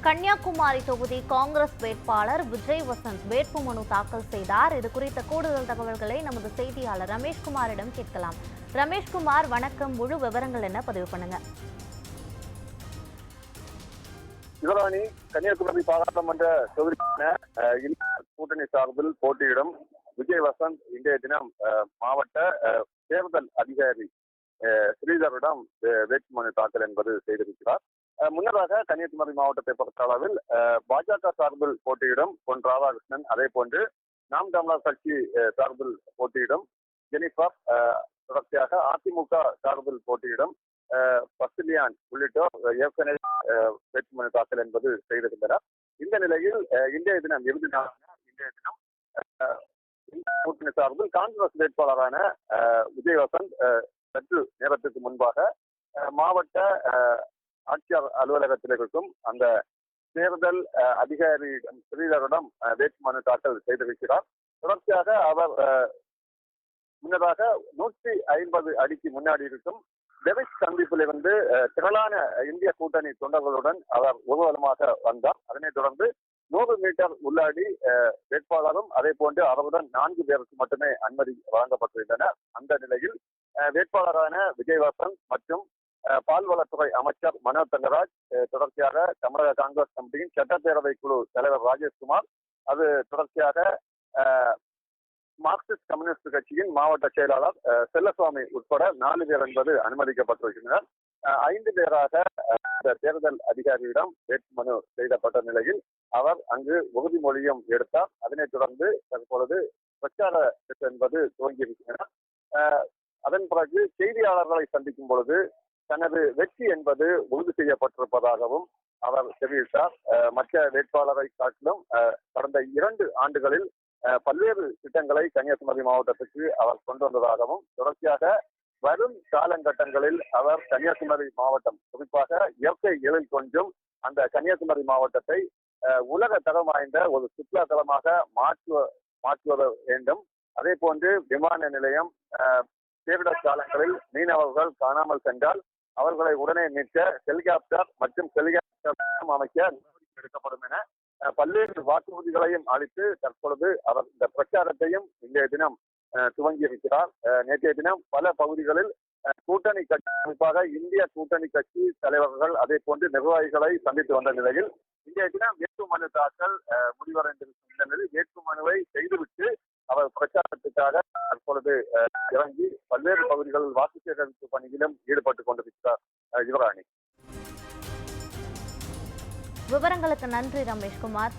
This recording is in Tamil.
கன்னியாகுமரி தொகுதி காங்கிரஸ் வேட்பாளர் விஜய் வசந்த் வேட்புமனு தாக்கல் செய்தார். இது குறித்த கூடுதல் தகவல்களை நமது செய்தியாளர் ரமேஷ்குமாரிடம் கேட்கலாம். ரமேஷ்குமார் வணக்கம். முழு விவரங்கள் என்ன? பதிவு பண்ணுங்க. சிவராணி கன்னியாகுமரி பாராளுமன்ற தொகுதிக்கான கூட்டணி சார்பில் போட்டியிடும் விஜய் வசந்த் இன்றைய தினம் அஹ், மாவட்ட அஹ், தேர்தல் அதிகாரி ஸ்ரீதரிடம் வேட்புமனு தாக்கல் என்பது செய்திருக்கிறார். முன்னதாக கன்னியாகுமரி மாவட்டத்தை பொறுத்த அளவில் பாஜக சார்பில் போட்டியிடும் பொன் ராதாகிருஷ்ணன். அதே போன்று நாம் தமிழர் கட்சி சார்பில் போட்டியிடும் ஜெனிஃபர் தொடர்ச்சியாக அதிமுக சார்பில் போட்டியிடும் பசிலியான் உள்ளிட்டோர் ஏற்கனவே வேட்புமனு தாக்கல் என்பது செய்திருந்தனர். இந்த நிலையில் இந்திய இன்றைய தினம் இறுதி நாளான இன்றைய தினம் கூட்டணி சார்பில் காங்கிரஸ் வேட்பாளரான விஜய் வசந்த் சற்று நேரத்துக்கு முன்பாக மாவட்ட ஆட்சியர் அலுவலகத்திலிருக்கும் அந்த தேர்தல் அதிகாரியிடம் ஸ்ரீதரிடம் வேட்புமனு தாக்கல் செய்திருக்கிறார். தொடர்ச்சியாக அவர் அஹ், முன்னதாக நூற்றி ஐம்பது அடிக்கு முன்னாடி இருக்கும் டெவிஸ் சந்திப்பிலிருந்து திரளான இந்திய கூட்டணி தொண்டர்களுடன் அவர் ஊர்வலமாக வந்தார். அதனைத் தொடர்ந்து நூறு மீட்டர் உள்ளாடி அஹ், வேட்பாளரும் அதே போன்று அவருடன் நான்கு பேருக்கு மட்டுமே அனுமதி வழங்கப்பட்டிருந்தனர். அந்த நிலையில் அஹ், வேட்பாளரான விஜயவாசன் மற்றும் பால்வளத்துறை அமைச்சர் மனோ தங்கராஜ் தொடர்ச்சியாக தமிழக காங்கிரஸ் கமிட்டியின் சட்டப்பேரவை குழு தலைவர் ராஜேஷ்குமார் அது தொடர்ச்சியாக மார்க்சிஸ்ட் கம்யூனிஸ்ட் கட்சியின் மாவட்ட செயலாளர் செல்லசுவாமி உட்பட நாலு பேர் என்பது அனுமதிக்கப்பட்டிருக்கின்றனர் அஹ், ஐந்து பேராக அஹ், இந்த தேர்தல் அதிகாரியிடம் வேட்புமனு செய்யப்பட்ட நிலையில் அவர் அங்கு உறுதிமொழியும் எடுத்தார். அதனைத் தொடர்ந்து தற்பொழுது பிரச்சார என்பது துவங்கியிருக்கிறார் அஹ், அதன் பிறகு செய்தியாளர்களை சந்திக்கும் பொழுது தனது வெற்றி என்பது உறுதி செய்யப்பட்டிருப்பதாகவும் அவர் தெரிவித்தார். மற்ற வேட்பாளரை காட்டிலும் அஹ், கடந்த இரண்டு ஆண்டுகளில் அஹ், பல்வேறு திட்டங்களை கன்னியாகுமரி மாவட்டத்துக்கு அவர் கொண்டு வந்ததாகவும் தொடர்ச்சியாக வரும் காலகட்டங்களில் அவர் கன்னியாகுமரி மாவட்டம் குறிப்பாக இயற்கை எழில் கொஞ்சம் அந்த கன்னியாகுமரி மாவட்டத்தை அஹ், உலக தரம் வாய்ந்த ஒரு சுற்றுலா தலமாக மாற்றுவ மாற்றுவத வேண்டும். அதே போன்று விமான நிலையம் அஹ், பேரிடர் காலங்களில் மீனவர்கள் காணாமல் சென்றால் அவர்களை உடனே மீட்க ஹெலிகாப்டர் மற்றும் ஹெலிகாப்டர் அமைக்க நடவடிக்கை எடுக்கப்படும் என பல்வேறு வாக்குறுதிகளையும் அளித்து தற்பொழுது அவர் இந்த பிரச்சாரத்தையும் இன்றைய தினம் அஹ், துவங்கியிருக்கிறார் அஹ், நேற்றைய தினம் பல பகுதிகளில் அஹ், கூட்டணி கட்சி குறிப்பாக இந்திய கூட்டணி கட்சி தலைவர்கள் அதே போன்று நிர்வாகிகளை சந்தித்து வந்த நிலையில் இன்றைய தினம் வேட்புமனு தாக்கல் அஹ், முடிவடைந்திருக்கும் நிலையில் வேட்புமனுவை செய்துவிட்டு அவர் பிரச்சாரத்துக்காக தற்பொழுது அஹ், இறங்கி பல்வேறு பகுதிகளில் வாக்கு சேகரிப்பு பணியிலும் ஈடுபட்டுக் கொண்டிருக்கிறார் யுவராணி. விவரங்களுக்கு நன்றி ரமேஷ்குமார்.